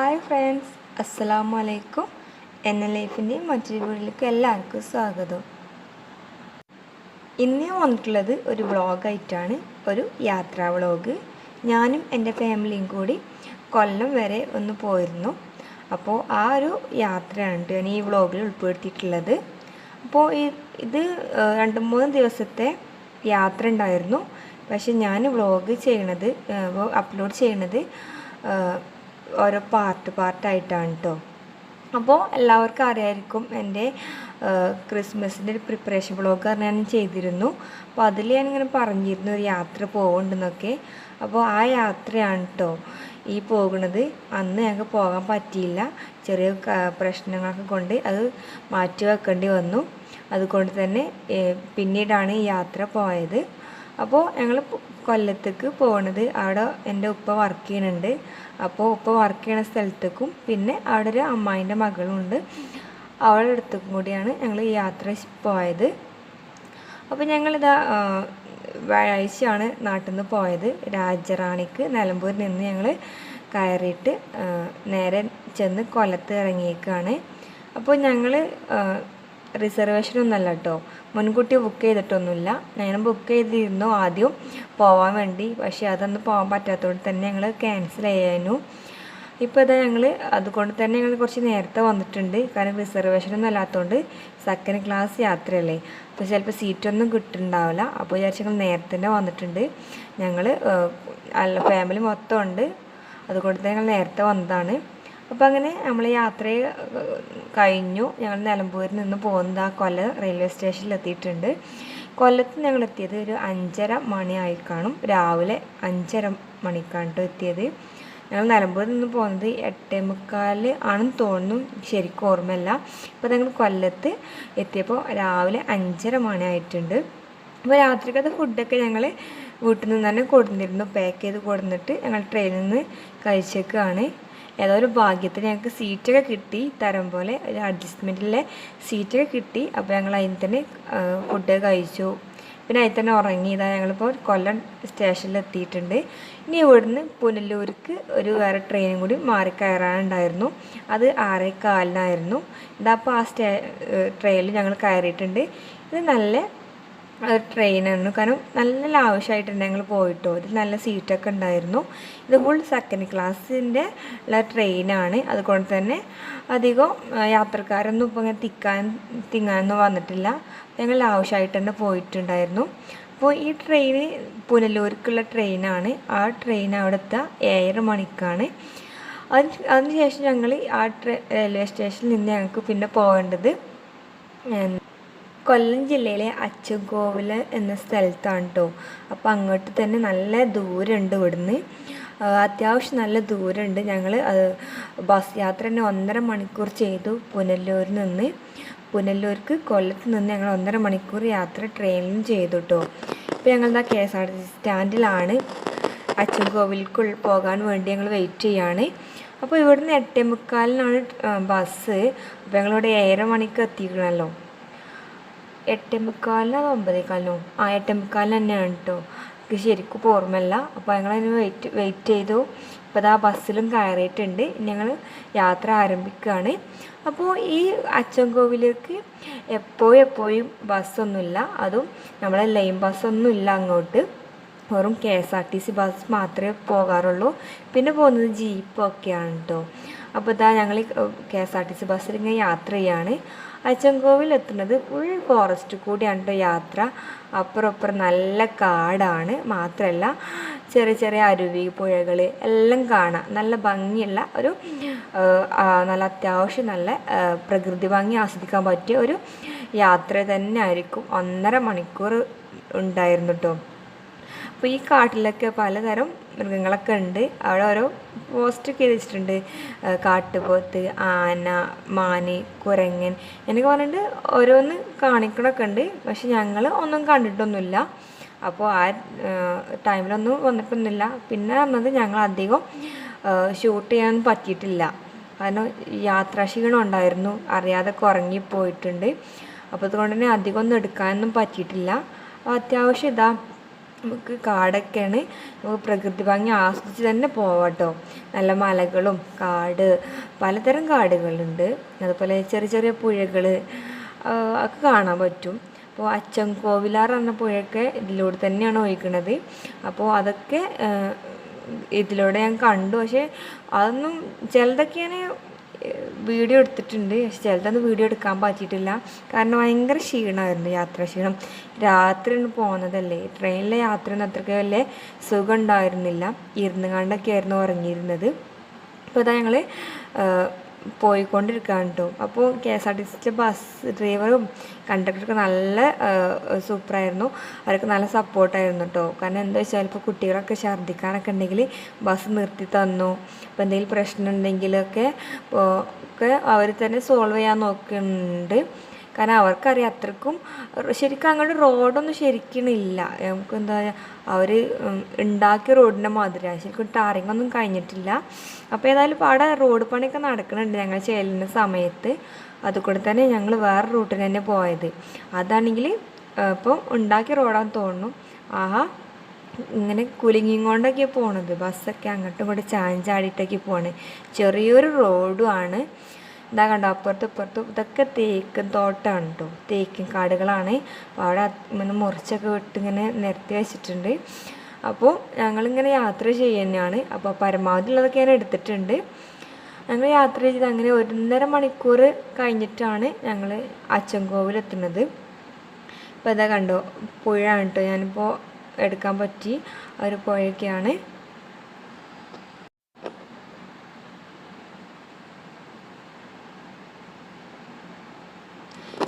Hi friends അസ്സലാമു അലൈക്കും എന്ന ലൈഫിന്റെ മറ്റൊരു വീട്ടിലേക്ക് എല്ലാവർക്കും സ്വാഗതം. ഇന്ന് ഞാൻ വന്നിട്ടുള്ളത് ഒരു വ്ളോഗായിട്ടാണ് ഒരു യാത്രാ വ്ളോഗ് ഞാനും എന്റെ ഫാമിലിയും കൂടി കൊല്ലം വരെ ഒന്ന് പോയിരുന്നു. അപ്പോൾ ആ ഒരു യാത്രയാണ് ഞാൻ ഈ വ്ളോഗിൽ ഉൾപ്പെടുത്തിയിട്ടുള്ളത്. അപ്പോൾ ഇത് രണ്ട് മൂന്ന് ദിവസത്തെ യാത്ര ഉണ്ടായിരുന്നു. പക്ഷെ ഞാൻ വ്ളോഗ് ചെയ്യണത് അപ്ലോഡ് ചെയ്യണത് ഓരോ പാർട്ട് പാർട്ടായിട്ടാണ് കേട്ടോ അപ്പോൾ എല്ലാവർക്കും അറിയായിരിക്കും എന്റെ ക്രിസ്മസിന്റെ ഒരു പ്രിപ്പറേഷൻ ബ്ലോഗ് ഞാൻ ചെയ്തിരുന്നു. അപ്പോൾ അതിൽ ഞാനിങ്ങനെ പറഞ്ഞിരുന്നു ഒരു യാത്ര പോകുന്നുണ്ടെന്നൊക്കെ അപ്പോൾ ആ യാത്രയാണ് കേട്ടോ ഈ പോകുന്നത്. അന്ന് ഞങ്ങൾക്ക് പോകാൻ പറ്റിയില്ല. ചെറിയ പ്രശ്നങ്ങളൊക്കെ കൊണ്ട് അത് മാറ്റി വെക്കേണ്ടി വന്നു. അതുകൊണ്ട് തന്നെ പിന്നീടാണ് ഈ യാത്ര പോയത്. അപ്പോൾ ഞങ്ങൾ കൊല്ലത്തേക്ക് പോണത്. അവിടെ എന്റെ ഉപ്പ വർക്ക് ചെയ്യുന്നുണ്ട് അപ്പോൾ ഉപ്പ വർക്ക് ചെയ്യണ സ്ഥലത്തേക്കും പിന്നെ അവിടെ ഒരു അമ്മായിന്റെ മകളുണ്ട് അവളുടെ അടുത്തേക്കും കൂടിയാണ് ഞങ്ങൾ യാത്ര പോയത്. അപ്പോൾ ഞങ്ങളിതാ വ്യാഴാഴ്ചയാണ് നാട്ടിൽ നിന്ന് പോയത്. രാജറാണിക്ക് നിലമ്പൂരിൽ നിന്ന് ഞങ്ങൾ കയറിയിട്ട് നേരെ ചെന്ന് കൊല്ലത്ത് ഇറങ്ങിയേക്കാണ്. അപ്പോൾ ഞങ്ങൾ റിസർവേഷനൊന്നുമല്ല കേട്ടോ മുൻകൂട്ടി ബുക്ക് ചെയ്തിട്ടൊന്നുമില്ല. ഞാൻ ബുക്ക് ചെയ്തിരുന്നു ആദ്യം പോവാൻ വേണ്ടി. പക്ഷേ അതൊന്നും പോകാൻ പറ്റാത്തതുകൊണ്ട് തന്നെ ഞങ്ങൾ ക്യാൻസൽ ചെയ്യാനു. ഇപ്പോൾ ഇതാ ഞങ്ങൾ അതുകൊണ്ട് തന്നെ ഞങ്ങൾ കുറച്ച് നേരത്തെ വന്നിട്ടുണ്ട്. കാരണം റിസർവേഷനൊന്നും അല്ലാത്തതുകൊണ്ട് സെക്കൻഡ് ക്ലാസ് യാത്രയല്ലേ. അപ്പോൾ ചിലപ്പോൾ സീറ്റൊന്നും കിട്ടുന്നുണ്ടാവില്ല. അപ്പോൾ വിചാരിച്ച് ഞങ്ങൾ നേരത്തെ തന്നെ വന്നിട്ടുണ്ട്. ഞങ്ങൾ ഫാമിലി മൊത്തം ഉണ്ട്. അതുകൊണ്ട് തന്നെ ഞങ്ങൾ നേരത്തെ വന്നതാണ്. അപ്പോൾ അങ്ങനെ നമ്മൾ യാത്ര കഴിഞ്ഞു. ഞങ്ങൾ നിലമ്പൂരിൽ നിന്ന് പോകുന്നത് ആ കൊല്ല റെയിൽവേ സ്റ്റേഷനിൽ എത്തിയിട്ടുണ്ട്. കൊല്ലത്ത് ഞങ്ങൾ എത്തിയത് ഒരു അഞ്ചര മണിയായി കാണും രാവിലെ അഞ്ചര മണിക്കാണ് കേട്ടോ എത്തിയത്. ഞങ്ങൾ നിലമ്പൂരിൽ നിന്ന് പോകുന്നത് എട്ടേ മുക്കാൽ ആണെന്ന് തോന്നുന്നു. ശരിക്കും ഓർമ്മയില്ല. അപ്പോൾ ഞങ്ങൾ കൊല്ലത്ത് എത്തിയപ്പോൾ രാവിലെ അഞ്ചര മണിയായിട്ടുണ്ട് അപ്പോൾ രാത്രിക്കത്തെ ഫുഡൊക്കെ ഞങ്ങൾ വീട്ടിൽ നിന്ന് തന്നെ കൊടുത്തിരുന്നു പാക്ക് ചെയ്ത് കൊടുത്തിട്ട് ഞങ്ങൾ ട്രെയിനിൽ നിന്ന് കഴിച്ചേക്കാണ്. ഏതോ ഒരു ഭാഗ്യത്തിന് ഞങ്ങൾക്ക് സീറ്റൊക്കെ കിട്ടി തരം പോലെ ഒരു അഡ്ജസ്റ്റ്മെന്റിലെ സീറ്റൊക്കെ കിട്ടി. അപ്പോൾ ഞങ്ങൾ അതിൽ തന്നെ ഫുഡ് കഴിച്ചു. പിന്നെ അതിൽ തന്നെ ഉറങ്ങി. ഇതാ ഞങ്ങളിപ്പോൾ കൊല്ലം സ്റ്റേഷനിൽ എത്തിയിട്ടുണ്ട്. ഇനി ഇവിടുന്ന് പുനലൂർക്ക് ഒരു വേറെ ട്രെയിനും കൂടി മാറി കയറാനുണ്ടായിരുന്നു. അത് ആറേ കാലിനായിരുന്നു. ഇതാ അപ്പോൾ ആ സ്റ്റേ ട്രെയിനിൽ ഞങ്ങൾ കയറിയിട്ടുണ്ട്. ഇത് നല്ല ട്രെയിനായിരുന്നു കാരണം നല്ല ലാവശ്യമായിട്ടുണ്ട് ഞങ്ങൾ പോയിട്ടോ. ഇതിൽ നല്ല സീറ്റൊക്കെ ഉണ്ടായിരുന്നു. ഇത് ഫുൾ സെക്കൻഡ് ക്ലാസ്സിന്റെ ഉള്ള ട്രെയിനാണ് അതുകൊണ്ട് തന്നെ അധികം യാത്രക്കാരൊന്നും ഇപ്പോൾ ഇങ്ങനെ തിക്കാൻ തിങ്ങാനൊന്നും വന്നിട്ടില്ല. ഞങ്ങൾ ആവശ്യമായിട്ട് തന്നെ പോയിട്ടുണ്ടായിരുന്നു. അപ്പോൾ ഈ ട്രെയിൻ പുനലൂർക്കുള്ള ട്രെയിനാണ് ആ ട്രെയിൻ അവിടുത്തെ ഏഴര മണിക്കാണ്. അതിന് അതിനുശേഷം ഞങ്ങൾ ആ ട്രെ റെയിൽവേ സ്റ്റേഷനിൽ നിന്ന് ഞങ്ങൾക്ക് പിന്നെ പോകേണ്ടത് കൊല്ലം ജില്ലയിലെ അച്ചുകോവിൽ എന്ന സ്ഥലത്താണ് കേട്ടോ അപ്പോൾ അങ്ങോട്ട് തന്നെ നല്ല ദൂരമുണ്ട് ഇവിടുന്ന്. അത്യാവശ്യം നല്ല ദൂരമുണ്ട് ഞങ്ങൾ ബസ് യാത്ര തന്നെ ഒന്നര മണിക്കൂർ ചെയ്തു പുനലൂരിൽ നിന്ന്. പുനലൂർക്ക് കൊല്ലത്ത് നിന്ന് ഞങ്ങൾ ഒന്നര മണിക്കൂർ യാത്ര ട്രെയിനിൽ ചെയ്തു കേട്ടോ ഇപ്പോൾ ഞങ്ങളിതാ K S R T C സ്റ്റാൻഡിലാണ്. അച്ചൻകോവിലേക്ക് പോകാൻ വേണ്ടി ഞങ്ങൾ വെയിറ്റ് ചെയ്യാണ്. അപ്പോൾ ഇവിടുന്ന് എട്ടേ മുക്കാലിനാണ് ബസ്. അപ്പോൾ ഞങ്ങളിവിടെ ഏഴര മണിക്ക് എത്തിക്കണമല്ലോ എട്ടേ മുക്കാലിനോ അതോ ഒമ്പതേ ആ എട്ടേ മുക്കാലിന് തന്നെയാണ് കേട്ടോ എനിക്ക് ശരിക്കും ഓർമ്മയില്ല. അപ്പോൾ ഞങ്ങളതിന് വെയിറ്റ് വെയിറ്റ് ചെയ്തു. ഇപ്പോൾ ആ ബസ്സിലും കയറിയിട്ടുണ്ട്. ഞങ്ങൾ യാത്ര ആരംഭിക്കുകയാണ് അപ്പോൾ ഈ അച്ചൻകോവിലേക്ക് എപ്പോഴും എപ്പോഴും ബസ്സൊന്നുമില്ല. അതും നമ്മളെ ലൈൻ ബസ്സൊന്നുമില്ല അങ്ങോട്ട്. വെറും K S R T C bus മാത്രമേ പോകാറുള്ളൂ. പിന്നെ പോകുന്നത് ജീപ്പൊക്കെയാണ് കേട്ടോ അപ്പോൾ ഇതാ ഞങ്ങൾ K S R T C ബസ്സിൽ ഇങ്ങനെ യാത്ര ചെയ്യാണ്. അച്ചൻകോവിൽ എത്തുന്നത് ഫുൾ ഫോറസ്റ്റ് കൂടിയാണ് കേട്ടോ യാത്ര. അപ്പുറം അപ്പുറം നല്ല കാടാണ്. മാത്രമല്ല ചെറിയ ചെറിയ അരുവി പുഴകൾ എല്ലാം കാണാം. നല്ല ഭംഗിയുള്ള ഒരു നല്ല അത്യാവശ്യം നല്ല പ്രകൃതി ഭംഗി ആസ്വദിക്കാൻ പറ്റിയ ഒരു യാത്ര തന്നെ ആയിരിക്കും ഒന്നര മണിക്കൂർ ഉണ്ടായിരുന്നു കേട്ടോ അപ്പോൾ ഈ കാട്ടിലൊക്കെ പലതരം മൃഗങ്ങളൊക്കെ ഉണ്ട്. അവിടെ ഓരോ പോസ്റ്റൊക്കെ ചെയ്ത് വെച്ചിട്ടുണ്ട് കാട്ടുപോത്ത് ആന മാന് കുരങ്ങൻ എന്നൊക്കെ പറഞ്ഞിട്ട് ഓരോന്ന് കാണിക്കണമൊക്കെ ഉണ്ട്. പക്ഷെ ഞങ്ങൾ ഒന്നും കണ്ടിട്ടൊന്നുമില്ല. അപ്പോൾ ആ ടൈമിലൊന്നും വന്നിട്ടൊന്നുമില്ല. പിന്നെ പറഞ്ഞത് ഞങ്ങൾ അധികം ഷൂട്ട് ചെയ്യാൻ പറ്റിയിട്ടില്ല. കാരണം യാത്രാക്ഷീണം ഉണ്ടായിരുന്നു. അറിയാതെ ഉറങ്ങിപ്പോയിട്ടുണ്ട് അപ്പോൾ അതുകൊണ്ട് തന്നെ അധികം ഒന്നും എടുക്കാനൊന്നും പറ്റിയിട്ടില്ല. അപ്പോൾ അത്യാവശ്യം ഇതാ നമുക്ക് കാടൊക്കെയാണ് പ്രകൃതി ഭംഗി ആസ്വദിച്ച് തന്നെ പോവാട്ടോ. നല്ല മലകളും കാട് പലതരം കാടുകളുണ്ട്. അതുപോലെ ചെറിയ ചെറിയ പുഴകൾ ഒക്കെ കാണാൻ പറ്റും. അപ്പോൾ അച്ചൻകോവിലാർ എന്ന പുഴയൊക്കെ ഇതിലൂടെ തന്നെയാണ് ഒഴിക്കുന്നത് അപ്പോൾ അതൊക്കെ ഇതിലൂടെ ഞാൻ കണ്ടു. പക്ഷേ അതൊന്നും ചിലതൊക്കെ ഞാൻ വീഡിയോ എടുത്തിട്ടുണ്ട്. പക്ഷെ ചിലതൊന്നും വീഡിയോ എടുക്കാൻ പറ്റിയിട്ടില്ല. കാരണം ഭയങ്കര ക്ഷീണമായിരുന്നു യാത്ര ക്ഷീണം. രാത്രിയാണ് പോകുന്നതല്ലേ ട്രെയിനിലെ യാത്രയൊന്നും അത്രയ്ക്ക് വലിയ സുഖം ഉണ്ടായിരുന്നില്ല. ഇരുന്ന് കണ്ടൊക്കെ ആയിരുന്നു ഉറങ്ങിയിരുന്നത് അപ്പോൾ അതാ ഞങ്ങൾ പോയിക്കൊണ്ടിരിക്കുകയാണ് കേട്ടോ. അപ്പോൾ കെ എസ് ആർ ടി സിയിലെ ബസ് ഡ്രൈവറും കണ്ടക്ടറൊക്കെ നല്ല സൂപ്പറായിരുന്നു അവർക്ക് നല്ല സപ്പോർട്ടായിരുന്നു കേട്ടോ. കാരണം എന്താ വെച്ചാൽ ഇപ്പോൾ കുട്ടികളൊക്കെ ഛർദ്ദിക്കാനൊക്കെ ഉണ്ടെങ്കിൽ ബസ് നിർത്തി തന്നു. അപ്പോൾ എന്തെങ്കിലും പ്രശ്നം ഉണ്ടെങ്കിലൊക്കെ ഒക്കെ അവർ തന്നെ സോൾവ് ചെയ്യാൻ നോക്കുന്നുണ്ട്. കാരണം അവർക്കറിയാം അത്രക്കും ശരിക്കും അങ്ങോട്ട് റോഡൊന്നും ശരിക്കണില്ല. നമുക്ക് എന്താ അവർ ഉണ്ടാക്കിയ റോഡിന്റെ മാതിരിയാണ് ശരിക്കും ടാറിങ് ഒന്നും കഴിഞ്ഞിട്ടില്ല. അപ്പോൾ ഏതായാലും അവിടെ റോഡ് പണിയൊക്കെ നടക്കുന്നുണ്ട് ഞങ്ങൾ ചെല്ലുന്ന സമയത്ത്. അതുകൂടെ തന്നെ ഞങ്ങൾ വേറെ റൂട്ടിൽ തന്നെ പോയത്. അതാണെങ്കിൽ ഇപ്പോൾ ഉണ്ടാക്കിയ റോഡാന്ന് തോന്നുന്നു. ആഹാ ഇങ്ങനെ കുലുങ്ങിക്കൊണ്ടൊക്കെ പോണത്. ബസ്സൊക്കെ അങ്ങോട്ടും ഇങ്ങോട്ടും ചാഞ്ചാടിയിട്ടൊക്കെ പോണേ. ചെറിയൊരു റോഡുമാണ് ഇതാ കണ്ടോ അപ്പുറത്തും ഇപ്പുറത്തും ഇതൊക്കെ തേക്കും തോട്ടമാണ് കേട്ടോ തേക്കും കാടുകളാണ്. അപ്പോൾ അവിടെ ഇങ്ങനെ മുറിച്ചൊക്കെ വിട്ട് ഇങ്ങനെ നിരത്തി വെച്ചിട്ടുണ്ട്. അപ്പോൾ ഞങ്ങളിങ്ങനെ യാത്ര ചെയ്യുന്നതാണ് അപ്പോൾ പരമാവധി ഉള്ളതൊക്കെ ഞാൻ എടുത്തിട്ടുണ്ട്. ഞങ്ങൾ യാത്ര ചെയ്ത് അങ്ങനെ ഒന്നര മണിക്കൂർ കഴിഞ്ഞിട്ടാണ് ഞങ്ങൾ അച്ചൻകോവിൽ എത്തുന്നത്. ഇപ്പോൾ ഇതാ കണ്ടോ പുഴയാണ് കേട്ടോ ഞാനിപ്പോൾ എടുക്കാൻ പറ്റി. ഒരു പുഴയൊക്കെയാണ്.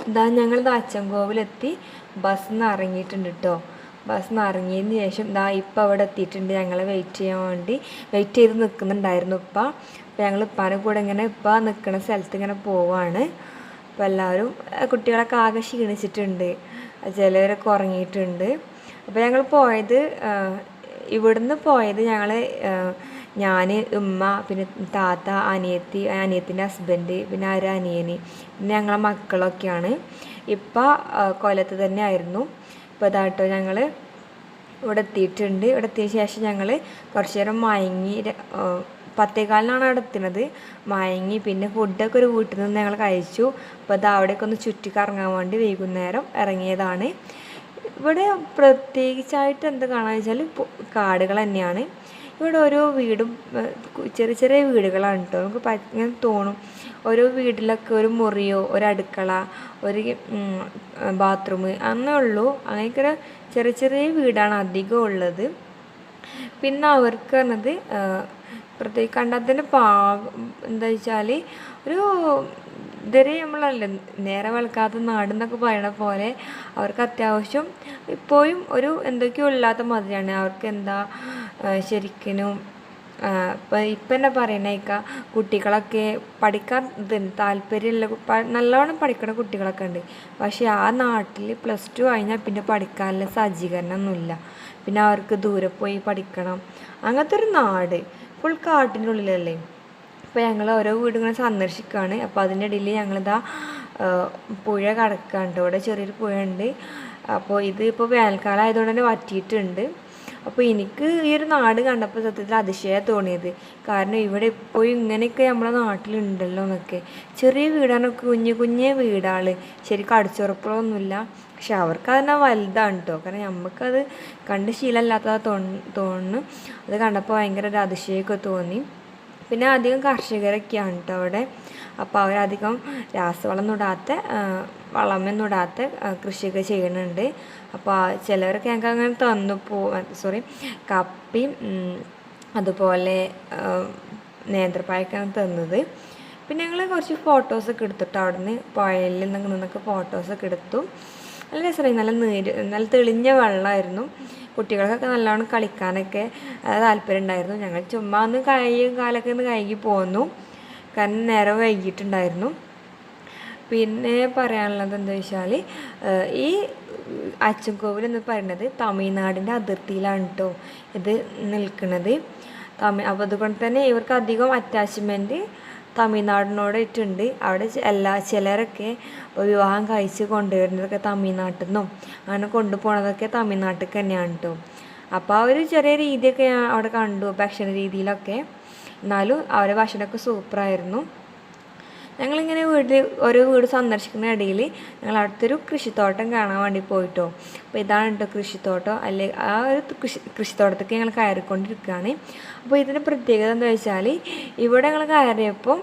ഇതാ ഞങ്ങൾ അച്ചൻകോവിലെത്തി. ബസ് നിന്ന് ഇറങ്ങിയിട്ടുണ്ട് കേട്ടോ ബസ് നിന്ന് ഇറങ്ങിയതിന് ശേഷം ഇതാ ഇപ്പം അവിടെ എത്തിയിട്ടുണ്ട്. ഞങ്ങളെ വെയിറ്റ് ചെയ്യാൻ വേണ്ടി വെയിറ്റ് ചെയ്ത് നിൽക്കുന്നുണ്ടായിരുന്നു ഇപ്പ. അപ്പോൾ ഞങ്ങൾ ഇപ്പാനെ കൂടെ ഇങ്ങനെ ഇപ്പം നിൽക്കുന്ന സ്ഥലത്ത് ഇങ്ങനെ പോവാണ്. അപ്പോൾ എല്ലാവരും കുട്ടികളൊക്കെ ആകെ ക്ഷീണിച്ചിട്ടുണ്ട്. ചിലവരൊക്കെ ഉറങ്ങിയിട്ടുണ്ട്. അപ്പോൾ ഞങ്ങൾ പോയത് ഇവിടുന്ന് പോയത് ഞങ്ങൾ ഞാൻ ഉമ്മ പിന്നെ താത്ത അനിയത്തി അനിയത്തിന്റെ ഹസ്ബൻഡ് പിന്നെ ഒരു അനിയന്. പിന്നെ ഞങ്ങളെ മക്കളൊക്കെയാണ്. ഇപ്പം കൊല്ലത്ത് തന്നെ ആയിരുന്നു ഇപ്പോൾ ഇതാട്ടോ ഞങ്ങൾ ഇവിടെ എത്തിയിട്ടുണ്ട്. ഇവിടെ എത്തിയ ശേഷം ഞങ്ങൾ കുറച്ച് നേരം മയങ്ങി പത്തേകാലിനാണ് അവിടെ എത്തുന്നത്. മയങ്ങി പിന്നെ ഫുഡൊക്കെ ഒരു വീട്ടിൽ നിന്ന് ഞങ്ങൾ കഴിച്ചു. അപ്പോൾ അത് അവിടെയൊക്കെ ഒന്ന് ചുറ്റി കറങ്ങാൻ വേണ്ടി വൈകുന്നേരം ഇറങ്ങിയതാണ്. ഇവിടെ പ്രത്യേകിച്ചായിട്ട് എന്ത് കാണാന്ന് വെച്ചാൽ കാടുകൾ തന്നെയാണ്. ഇവിടെ ഓരോ വീടും ചെറിയ ചെറിയ വീടുകളാണ് കേട്ടോ നമുക്ക് ഇങ്ങനെ തോന്നും ഓരോ വീട്ടിലൊക്കെ ഒരു മുറിയോ ഒരു അടുക്കള ഒരു ബാത്റൂം അങ്ങനെ ഉള്ളൂ. അങ്ങനെയൊക്കെ ചെറിയ ചെറിയ വീടാണ് അധികം ഉള്ളത്. പിന്നെ അവർക്ക് പറഞ്ഞത് പ്രത്യേകിച്ച് കണ്ടതിന്റെ പാ എന്താ വെച്ചാൽ ഒരു ഇതുവരെ നമ്മളല്ല നേരെ വെളുക്കാത്ത നാടെന്നൊക്കെ പറയണ പോലെ അവർക്ക് അത്യാവശ്യം ഇപ്പോഴും ഒരു എന്തൊക്കെയോ ഇല്ലാത്ത മാതിരിയാണ്. അവർക്ക് എന്താ ശരിക്കിനും ഇപ്പം ഇപ്പം എന്നാ പറയണേക്ക കുട്ടികളൊക്കെ പഠിക്കാൻ താല്പര്യമുള്ള നല്ലോണം പഠിക്കണ കുട്ടികളൊക്കെ ഉണ്ട്. പക്ഷേ ആ നാട്ടിൽ പ്ലസ് ടു കഴിഞ്ഞാൽ പിന്നെ പഠിക്കാനുള്ള സജ്ജീകരണമൊന്നുമില്ല. പിന്നെ അവർക്ക് ദൂരെ പോയി പഠിക്കണം. അങ്ങനത്തെ ഒരു നാട് ഫുൾ കാട്ടിനുള്ളിലല്ലേ? അപ്പോൾ ഞങ്ങൾ ഓരോ വീടുകളും സന്ദർശിക്കുകയാണ് അപ്പോൾ അതിന്റെ ഇടയിൽ ഞങ്ങളിതാ പുഴ കടക്കാണ്ട്. ഇവിടെ ചെറിയൊരു പുഴ ഉണ്ട് അപ്പോൾ ഇത് ഇപ്പോൾ വേനൽക്കാലം ആയതുകൊണ്ട് തന്നെ വറ്റിയിട്ടുണ്ട്. അപ്പോൾ എനിക്ക് ഈ ഒരു നാട് കണ്ടപ്പോൾ സത്യത്തിൽ അതിശയം തോന്നിയത്. കാരണം ഇവിടെ ഇപ്പോഴും ഇങ്ങനെയൊക്കെ നമ്മളെ നാട്ടിലുണ്ടല്ലോ എന്നൊക്കെ. ചെറിയ വീടാണ് കുഞ്ഞു കുഞ്ഞേ വീടാൾ ശരിക്കും അടിച്ചുറപ്പുകളൊന്നുമില്ല. പക്ഷെ അവർക്ക് അതിനെ വലുതാണ് കേട്ടോ കാരണം നമുക്കത് കണ്ട് ശീലമില്ലാത്തതാ തോന്നുന്നു. അത് കണ്ടപ്പോൾ ഭയങ്കര ഒരു അതിശയമൊക്കെ തോന്നി. പിന്നെ അധികം കർഷകരൊക്കെയാണ് കേട്ടോ അവിടെ. അപ്പോൾ അവരധികം രാസവളം ഇടാത്ത വളമൊന്നും ഇടാത്ത കൃഷിയൊക്കെ ചെയ്യുന്നുണ്ട് അപ്പോൾ ചിലവരൊക്കെ ഞങ്ങൾക്ക് അങ്ങനെ തന്നു പോ സോറി കപ്പി അതുപോലെ നേന്ത്രപ്പായൊക്കെയാണ് തന്നത്. പിന്നെ ഞങ്ങൾ കുറച്ച് ഫോട്ടോസൊക്കെ എടുത്തിട്ട് അവിടെ നിന്ന് പുഴയിൽ നിന്നൊക്കെ ഫോട്ടോസൊക്കെ എടുത്തു. നല്ല രസമായി നല്ല നീര് നല്ല തെളിഞ്ഞ വെള്ളമായിരുന്നു. കുട്ടികൾക്കൊക്കെ നല്ലവണ്ണം കളിക്കാനൊക്കെ താല്പര്യം ഉണ്ടായിരുന്നു ഞങ്ങൾ ചുമ്മാ ഒന്ന് കൈയും കാലൊക്കെ ഒന്ന് കഴുകി പോന്നു. കാരണം നേരം വൈകിട്ടുണ്ടായിരുന്നു. പിന്നെ പറയാനുള്ളത് എന്താ വെച്ചാൽ ഈ അച്ചൻകോവിൽ എന്ന് പറയുന്നത് തമിഴ്നാടിന്റെ അതിർത്തിയിലാണ് കേട്ടോ ഇത് നിൽക്കുന്നത് തമിഴ് അപ്പോൾ അതുകൊണ്ട് തന്നെ ഇവർക്ക് അധികം അറ്റാച്ച്മെന്റ് തമിഴ്നാടിനോടായിട്ടുണ്ട്. അവിടെ എല്ലാ ചിലരൊക്കെ വിവാഹം കഴിച്ച് കൊണ്ടുവരുന്നതൊക്കെ തമിഴ്നാട്ടിൽ നിന്നും. അങ്ങനെ കൊണ്ടുപോകുന്നതൊക്കെ തമിഴ്നാട്ടിൽ തന്നെയാണ് കേട്ടോ അപ്പോൾ ആ ഒരു ചെറിയ രീതിയൊക്കെ ഞാൻ അവിടെ കണ്ടു ഭക്ഷണ രീതിയിലൊക്കെ. എന്നാലും അവരുടെ ഭക്ഷണമൊക്കെ സൂപ്പറായിരുന്നു ഞങ്ങളിങ്ങനെ വീട്ടിൽ ഒരു വീട് സന്ദർശിക്കുന്ന ഇടയിൽ ഞങ്ങൾ അടുത്തൊരു കൃഷിത്തോട്ടം കാണാൻ വേണ്ടി പോയിട്ടോ. അപ്പോൾ ഇതാണ് കേട്ടോ കൃഷിത്തോട്ടം. അല്ലെ ആ ഒരു കൃഷി കൃഷിത്തോട്ടത്തേക്ക് ഞങ്ങൾ കയറിക്കൊണ്ടിരിക്കുകയാണ്. അപ്പോൾ ഇതിന്റെ പ്രത്യേകത എന്താ വെച്ചാൽ ഇവിടെ ഞങ്ങൾ കയറിയപ്പോൾ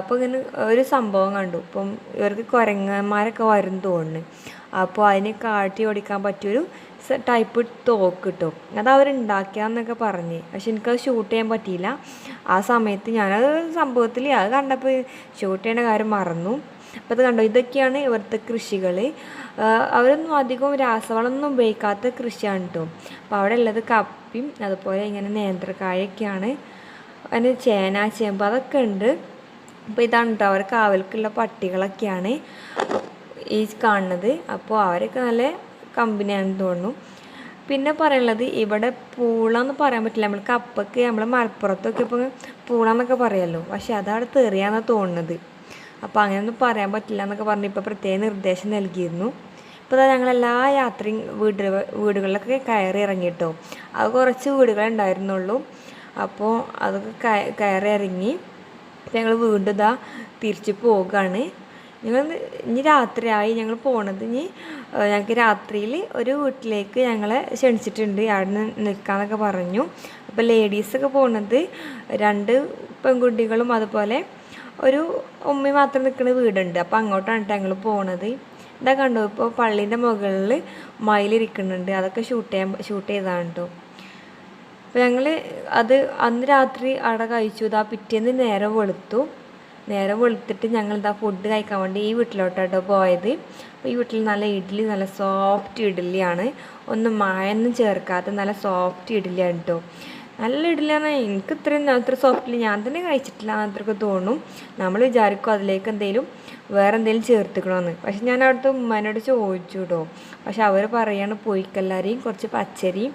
അപ്പോൾ ഇങ്ങനെ ഒരു സംഭവം കണ്ടു. ഇപ്പം ഇവർക്ക് കുരങ്ങന്മാരൊക്കെ വരും തോന്നുന്നു. അപ്പോൾ അതിനെ കാട്ടി ഓടിക്കാൻ പറ്റിയൊരു ടൈപ്പ് തോക്ക് കിട്ടും അത് അവരുണ്ടാക്കിയാന്നൊക്കെ പറഞ്ഞ്. പക്ഷെ എനിക്കത് ഷൂട്ട് ചെയ്യാൻ പറ്റിയില്ല. ആ സമയത്ത് ഞാനത് സംഭവത്തിൽ അത് കണ്ടപ്പോൾ ഷൂട്ട് ചെയ്യേണ്ട കാര്യം മറന്നു. അപ്പോൾ അത് കണ്ടോ ഇതൊക്കെയാണ് ഇവിടുത്തെ കൃഷികൾ അവരൊന്നും അധികം രാസവളമൊന്നും ഉപയോഗിക്കാത്ത കൃഷിയാണ് കേട്ടോ അപ്പോൾ അവിടെ ഉള്ളത് കപ്പിയും അതുപോലെ ഇങ്ങനെ നേന്ത്രക്കായൊക്കെയാണ്. അതിന് ചേന ചേമ്പ് അതൊക്കെ ഉണ്ട്. അപ്പോൾ ഇതാണ് കേട്ടോ അവർക്ക് കാവൽക്കുള്ള പട്ടികളൊക്കെയാണ് ഈ കാണുന്നത്. അപ്പോൾ അവരൊക്കെ നല്ല കമ്പനിയാണെന്ന് തോന്നുന്നു. പിന്നെ പറയുള്ളത് ഇവിടെ പൂള എന്ന് പറയാൻ പറ്റില്ല. നമ്മൾ കപ്പക്ക് നമ്മൾ മലപ്പുറത്തൊക്കെ ഇപ്പോൾ പൂളന്നൊക്കെ പറയാമല്ലോ പക്ഷേ അതവിടെ തെറിയാന്നാണ് തോന്നുന്നത് അപ്പോൾ അങ്ങനെയൊന്നും പറയാൻ പറ്റില്ല എന്നൊക്കെ പറഞ്ഞ് ഇപ്പോൾ പ്രത്യേക നിർദ്ദേശം നൽകിയിരുന്നു. ഇപ്പോൾ ഞങ്ങൾ ഞങ്ങളെല്ലാ യാത്രയും വീട് വീടുകളിലൊക്കെ കയറി ഇറങ്ങിയിട്ടോ അത് കുറച്ച് വീടുകളുണ്ടായിരുന്നുള്ളൂ അപ്പോൾ അതൊക്കെ കയറി ഇറങ്ങി ഞങ്ങൾ വീണ്ടും ഇതാ തിരിച്ച് പോവുകയാണ് ഞങ്ങൾ ഇനി രാത്രിയായി ഞങ്ങൾ പോണത് ഇനി ഞങ്ങൾക്ക് രാത്രിയിൽ ഒരു വീട്ടിലേക്ക് ഞങ്ങളെ ക്ഷണിച്ചിട്ടുണ്ട്. അവിടെ നിന്ന് നിൽക്കാമെന്നൊക്കെ പറഞ്ഞു. അപ്പോൾ ലേഡീസൊക്കെ പോണത് രണ്ട് പെൺകുട്ടികളും അതുപോലെ ഒരു ഉമ്മി മാത്രം നിൽക്കുന്ന വീടുണ്ട്. അപ്പോൾ അങ്ങോട്ടാണ് ഞങ്ങൾ പോണത്. ഇതാ കണ്ടോ ഇപ്പോൾ പള്ളീന്റെ മുകളിൽ മയിലിരിക്കുന്നുണ്ട് അതൊക്കെ ഷൂട്ട് ചെയ്യാൻ ഷൂട്ട് ചെയ്താണ് കേട്ടോ അപ്പോൾ ഞങ്ങൾ അത് അന്ന് രാത്രി അവിടെ കഴിച്ചു. ഇതാ പിറ്റേന്ന് നേരെ വെളുത്തു. നേരം വെളുത്തിട്ട് ഞങ്ങൾ ഇതാ ഫുഡ് കഴിക്കാൻ വേണ്ടി ഈ വീട്ടിലോട്ടോ പോയത്. അപ്പോൾ ഈ വീട്ടിൽ നല്ല ഇഡ്ഡലി നല്ല സോഫ്റ്റ് ഇഡ്ഡലിയാണ്. ഒന്നും മായൊന്നും ചേർക്കാത്ത നല്ല സോഫ്റ്റ് ഇഡ്ഡലിയാണ് കേട്ടോ നല്ല ഇഡ്ഡലിയാണ് എനിക്ക് ഇത്രയും അത്ര സോഫ്റ്റിൽ ഞാൻ തന്നെ കഴിച്ചിട്ടില്ല അത്രയൊക്കെ തോന്നും. നമ്മൾ വിചാരിക്കും അതിലേക്ക് എന്തെങ്കിലും വേറെ എന്തെങ്കിലും ചേർത്തിക്കണമെന്ന് പക്ഷെ ഞാൻ അവിടുത്തെ ഉമ്മേനോട് ചോദിച്ചു കേട്ടോ പക്ഷെ അവർ പറയാണ് പൊയ്ക്കല്ലാരെയും കുറച്ച് പച്ചരിയും